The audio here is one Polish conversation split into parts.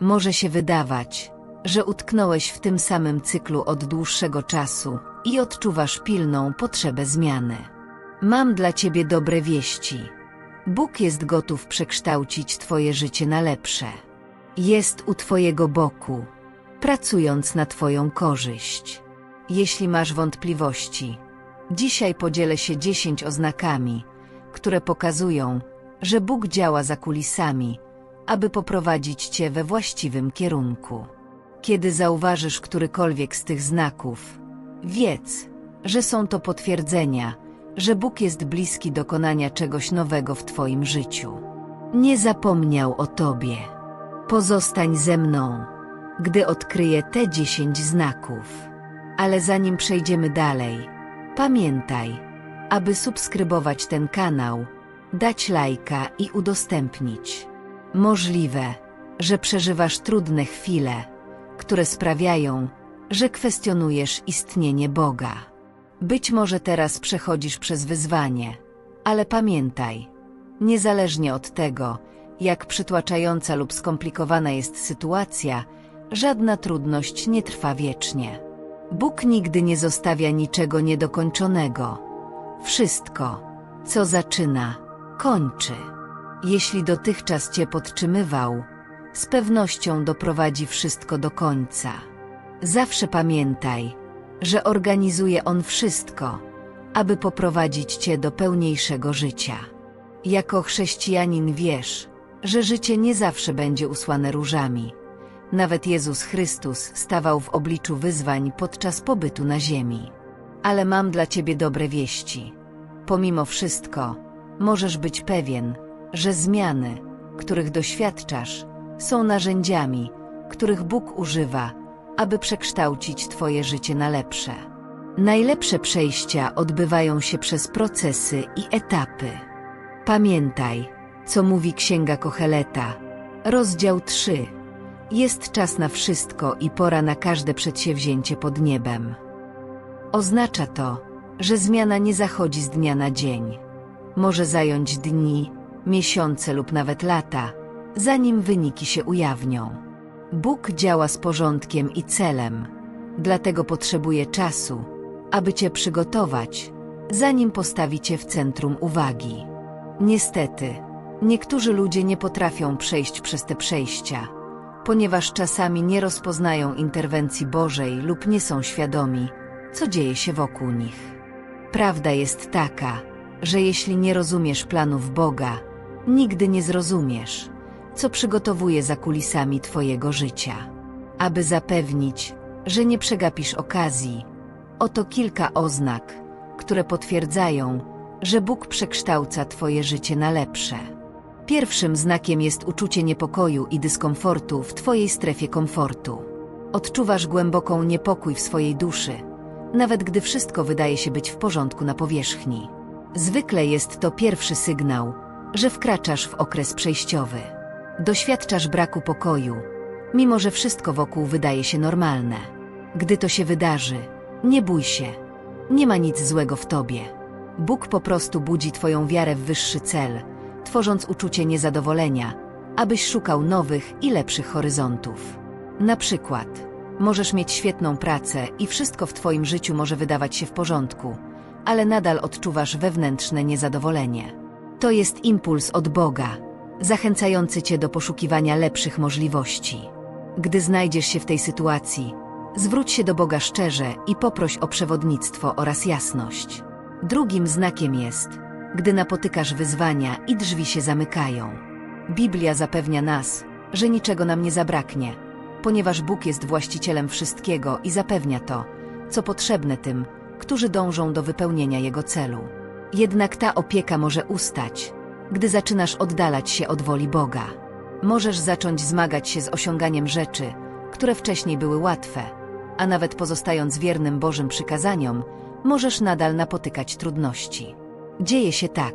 Może się wydawać, że utknąłeś w tym samym cyklu od dłuższego czasu i odczuwasz pilną potrzebę zmiany. Mam dla ciebie dobre wieści. Bóg jest gotów przekształcić twoje życie na lepsze. Jest u twojego boku, pracując na twoją korzyść. Jeśli masz wątpliwości, dzisiaj podzielę się dziesięć oznakami, które pokazują, że Bóg działa za kulisami, aby poprowadzić cię we właściwym kierunku. Kiedy zauważysz którykolwiek z tych znaków, wiedz, że są to potwierdzenia, że Bóg jest bliski dokonania czegoś nowego w Twoim życiu. Nie zapomniał o Tobie. Pozostań ze mną, gdy odkryję te dziesięć znaków. Ale zanim przejdziemy dalej, pamiętaj, aby subskrybować ten kanał, dać lajka i udostępnić. Możliwe, że przeżywasz trudne chwile, które sprawiają, że kwestionujesz istnienie Boga. Być może teraz przechodzisz przez wyzwanie, ale pamiętaj, niezależnie od tego, jak przytłaczająca lub skomplikowana jest sytuacja, żadna trudność nie trwa wiecznie. Bóg nigdy nie zostawia niczego niedokończonego. Wszystko, co zaczyna, kończy. Jeśli dotychczas Cię podtrzymywał, z pewnością doprowadzi wszystko do końca. Zawsze pamiętaj, że organizuje On wszystko, aby poprowadzić Cię do pełniejszego życia. Jako chrześcijanin wiesz, że życie nie zawsze będzie usłane różami. Nawet Jezus Chrystus stawał w obliczu wyzwań podczas pobytu na ziemi. Ale mam dla Ciebie dobre wieści. Pomimo wszystko, możesz być pewien, że zmiany, których doświadczasz, są narzędziami, których Bóg używa, aby przekształcić Twoje życie na lepsze. Najlepsze przejścia odbywają się przez procesy i etapy. Pamiętaj, co mówi Księga Kocheleta, rozdział 3. Jest czas na wszystko i pora na każde przedsięwzięcie pod niebem. Oznacza to, że zmiana nie zachodzi z dnia na dzień. Może zająć dni, miesiące lub nawet lata, zanim wyniki się ujawnią. Bóg działa z porządkiem i celem, dlatego potrzebuje czasu, aby Cię przygotować, zanim postawi Cię w centrum uwagi. Niestety, niektórzy ludzie nie potrafią przejść przez te przejścia, ponieważ czasami nie rozpoznają interwencji Bożej lub nie są świadomi, co dzieje się wokół nich. Prawda jest taka, że jeśli nie rozumiesz planów Boga, nigdy nie zrozumiesz, co przygotowuje za kulisami Twojego życia. Aby zapewnić, że nie przegapisz okazji, oto kilka oznak, które potwierdzają, że Bóg przekształca Twoje życie na lepsze. Pierwszym znakiem jest uczucie niepokoju i dyskomfortu w Twojej strefie komfortu. Odczuwasz głęboką niepokój w swojej duszy, nawet gdy wszystko wydaje się być w porządku na powierzchni. Zwykle jest to pierwszy sygnał, że wkraczasz w okres przejściowy. Doświadczasz braku pokoju, mimo że wszystko wokół wydaje się normalne. Gdy to się wydarzy, nie bój się. Nie ma nic złego w tobie. Bóg po prostu budzi twoją wiarę w wyższy cel, tworząc uczucie niezadowolenia, abyś szukał nowych i lepszych horyzontów. Na przykład, możesz mieć świetną pracę i wszystko w twoim życiu może wydawać się w porządku, ale nadal odczuwasz wewnętrzne niezadowolenie. To jest impuls od Boga, zachęcający cię do poszukiwania lepszych możliwości. Gdy znajdziesz się w tej sytuacji, zwróć się do Boga szczerze i poproś o przewodnictwo oraz jasność. Drugim znakiem jest, gdy napotykasz wyzwania i drzwi się zamykają. Biblia zapewnia nas, że niczego nam nie zabraknie, ponieważ Bóg jest właścicielem wszystkiego i zapewnia to, co potrzebne tym, którzy dążą do wypełnienia Jego celu. Jednak ta opieka może ustać, gdy zaczynasz oddalać się od woli Boga. Możesz zacząć zmagać się z osiąganiem rzeczy, które wcześniej były łatwe, a nawet pozostając wiernym Bożym przykazaniom, możesz nadal napotykać trudności. Dzieje się tak,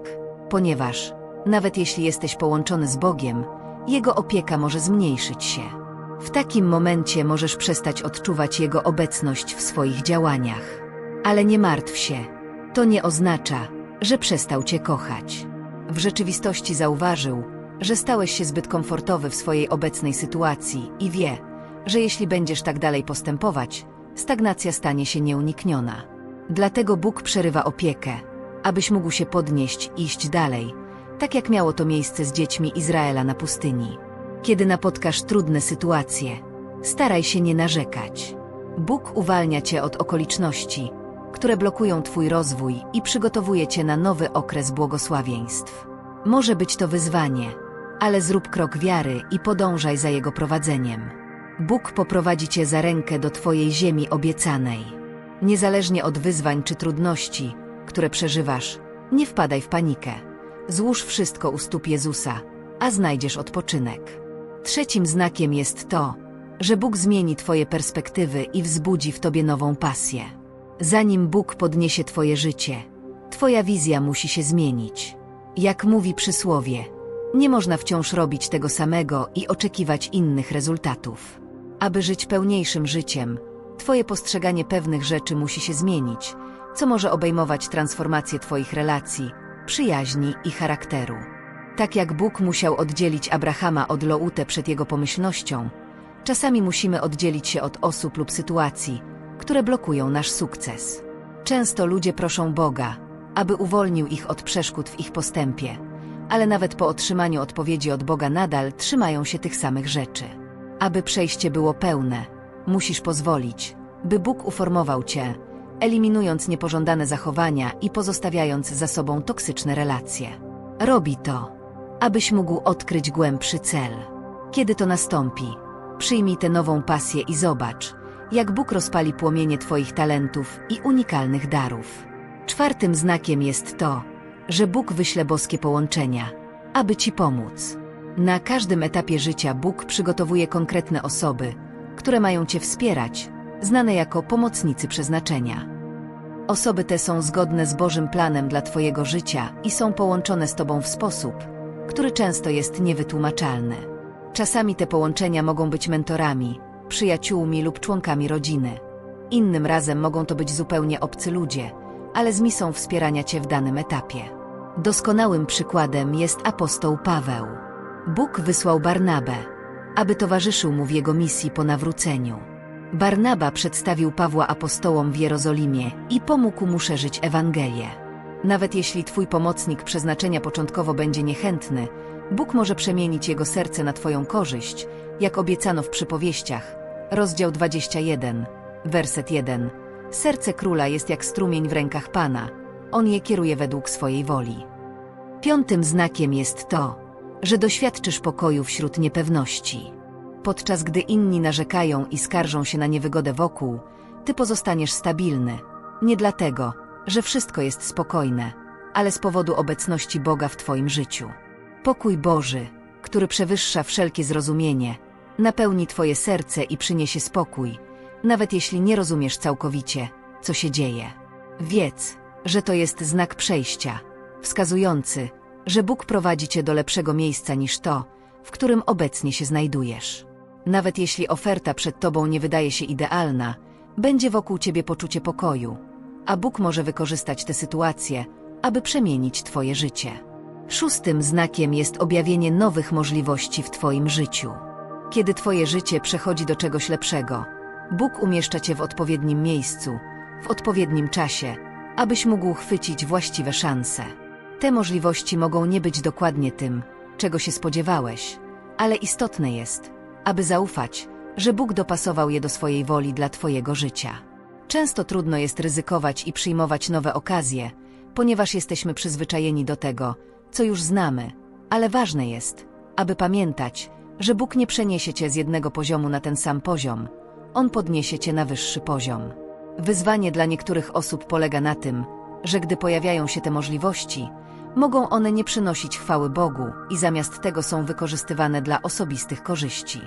ponieważ, nawet jeśli jesteś połączony z Bogiem, Jego opieka może zmniejszyć się. W takim momencie możesz przestać odczuwać Jego obecność w swoich działaniach. Ale nie martw się, to nie oznacza, że przestał Cię kochać. W rzeczywistości zauważył, że stałeś się zbyt komfortowy w swojej obecnej sytuacji i wie, że jeśli będziesz tak dalej postępować, stagnacja stanie się nieunikniona. Dlatego Bóg przerywa opiekę, abyś mógł się podnieść i iść dalej, tak jak miało to miejsce z dziećmi Izraela na pustyni. Kiedy napotkasz trudne sytuacje, staraj się nie narzekać. Bóg uwalnia cię od okoliczności, które blokują twój rozwój i przygotowuje cię na nowy okres błogosławieństw. Może być to wyzwanie, ale zrób krok wiary i podążaj za jego prowadzeniem. Bóg poprowadzi cię za rękę do twojej ziemi obiecanej. Niezależnie od wyzwań czy trudności, które przeżywasz, nie wpadaj w panikę. Złóż wszystko u stóp Jezusa, a znajdziesz odpoczynek. Trzecim znakiem jest to, że Bóg zmieni Twoje perspektywy i wzbudzi w Tobie nową pasję. Zanim Bóg podniesie Twoje życie, Twoja wizja musi się zmienić. Jak mówi przysłowie, nie można wciąż robić tego samego i oczekiwać innych rezultatów. Aby żyć pełniejszym życiem, Twoje postrzeganie pewnych rzeczy musi się zmienić, co może obejmować transformację Twoich relacji, przyjaźni i charakteru. Tak jak Bóg musiał oddzielić Abrahama od Loute przed jego pomyślnością, czasami musimy oddzielić się od osób lub sytuacji, które blokują nasz sukces. Często ludzie proszą Boga, aby uwolnił ich od przeszkód w ich postępie, ale nawet po otrzymaniu odpowiedzi od Boga nadal trzymają się tych samych rzeczy. Aby przejście było pełne, musisz pozwolić, by Bóg uformował cię, eliminując niepożądane zachowania i pozostawiając za sobą toksyczne relacje. Robi to, abyś mógł odkryć głębszy cel. Kiedy to nastąpi, przyjmij tę nową pasję i zobacz, jak Bóg rozpali płomienie Twoich talentów i unikalnych darów. Czwartym znakiem jest to, że Bóg wyśle boskie połączenia, aby Ci pomóc. Na każdym etapie życia Bóg przygotowuje konkretne osoby, które mają Cię wspierać, znane jako pomocnicy przeznaczenia. Osoby te są zgodne z Bożym planem dla Twojego życia i są połączone z Tobą w sposób, który często jest niewytłumaczalny. Czasami te połączenia mogą być mentorami, przyjaciółmi lub członkami rodziny. Innym razem mogą to być zupełnie obcy ludzie, ale z misją wspierania Cię w danym etapie. Doskonałym przykładem jest apostoł Paweł. Bóg wysłał Barnabę, aby towarzyszył mu w jego misji po nawróceniu. Barnaba przedstawił Pawła apostołom w Jerozolimie i pomógł mu szerzyć Ewangelię. Nawet jeśli Twój pomocnik przeznaczenia początkowo będzie niechętny, Bóg może przemienić jego serce na Twoją korzyść, jak obiecano w przypowieściach. Rozdział 21, werset 1. Serce króla jest jak strumień w rękach Pana. On je kieruje według swojej woli. Piątym znakiem jest to, że doświadczysz pokoju wśród niepewności. Podczas gdy inni narzekają i skarżą się na niewygodę wokół, ty pozostaniesz stabilny. Nie dlatego, że wszystko jest spokojne, ale z powodu obecności Boga w Twoim życiu. Pokój Boży, który przewyższa wszelkie zrozumienie, napełni Twoje serce i przyniesie spokój, nawet jeśli nie rozumiesz całkowicie, co się dzieje. Wiedz, że to jest znak przejścia, wskazujący, że Bóg prowadzi Cię do lepszego miejsca niż to, w którym obecnie się znajdujesz. Nawet jeśli oferta przed Tobą nie wydaje się idealna, będzie wokół Ciebie poczucie pokoju, a Bóg może wykorzystać tę sytuację, aby przemienić Twoje życie. Szóstym znakiem jest objawienie nowych możliwości w Twoim życiu. Kiedy Twoje życie przechodzi do czegoś lepszego, Bóg umieszcza Cię w odpowiednim miejscu, w odpowiednim czasie, abyś mógł chwycić właściwe szanse. Te możliwości mogą nie być dokładnie tym, czego się spodziewałeś, ale istotne jest, aby zaufać, że Bóg dopasował je do swojej woli dla Twojego życia. Często trudno jest ryzykować i przyjmować nowe okazje, ponieważ jesteśmy przyzwyczajeni do tego, co już znamy, ale ważne jest, aby pamiętać, że Bóg nie przeniesie Cię z jednego poziomu na ten sam poziom, On podniesie Cię na wyższy poziom. Wyzwanie dla niektórych osób polega na tym, że gdy pojawiają się te możliwości, mogą one nie przynosić chwały Bogu i zamiast tego są wykorzystywane dla osobistych korzyści.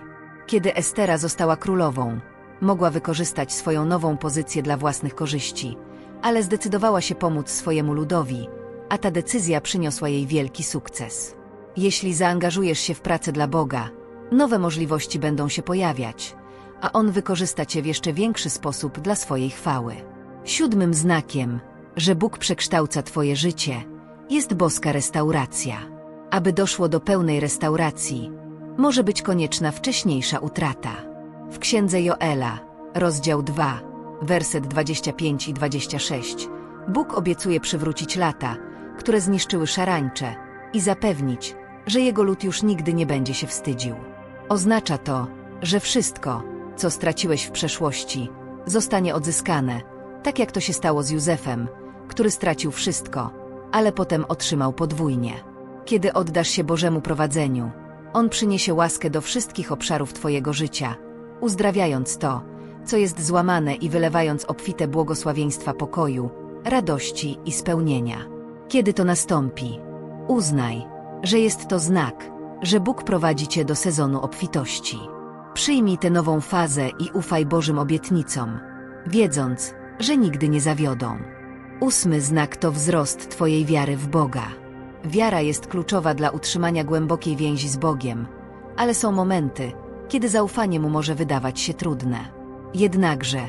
Kiedy Estera została królową, mogła wykorzystać swoją nową pozycję dla własnych korzyści, ale zdecydowała się pomóc swojemu ludowi, a ta decyzja przyniosła jej wielki sukces. Jeśli zaangażujesz się w pracę dla Boga, nowe możliwości będą się pojawiać, a On wykorzysta Cię w jeszcze większy sposób dla swojej chwały. Siódmym znakiem, że Bóg przekształca Twoje życie, jest boska restauracja. Aby doszło do pełnej restauracji, może być konieczna wcześniejsza utrata. W księdze Joela, rozdział 2, werset 25 i 26, Bóg obiecuje przywrócić lata, które zniszczyły szarańcze i zapewnić, że jego lud już nigdy nie będzie się wstydził. Oznacza to, że wszystko, co straciłeś w przeszłości, zostanie odzyskane, tak jak to się stało z Józefem, który stracił wszystko, ale potem otrzymał podwójnie. Kiedy oddasz się Bożemu prowadzeniu, On przyniesie łaskę do wszystkich obszarów Twojego życia, uzdrawiając to, co jest złamane i wylewając obfite błogosławieństwa pokoju, radości i spełnienia. Kiedy to nastąpi, uznaj, że jest to znak, że Bóg prowadzi Cię do sezonu obfitości. Przyjmij tę nową fazę i ufaj Bożym obietnicom, wiedząc, że nigdy nie zawiodą. Ósmy znak to wzrost Twojej wiary w Boga. Wiara jest kluczowa dla utrzymania głębokiej więzi z Bogiem, ale są momenty, kiedy zaufanie Mu może wydawać się trudne. Jednakże,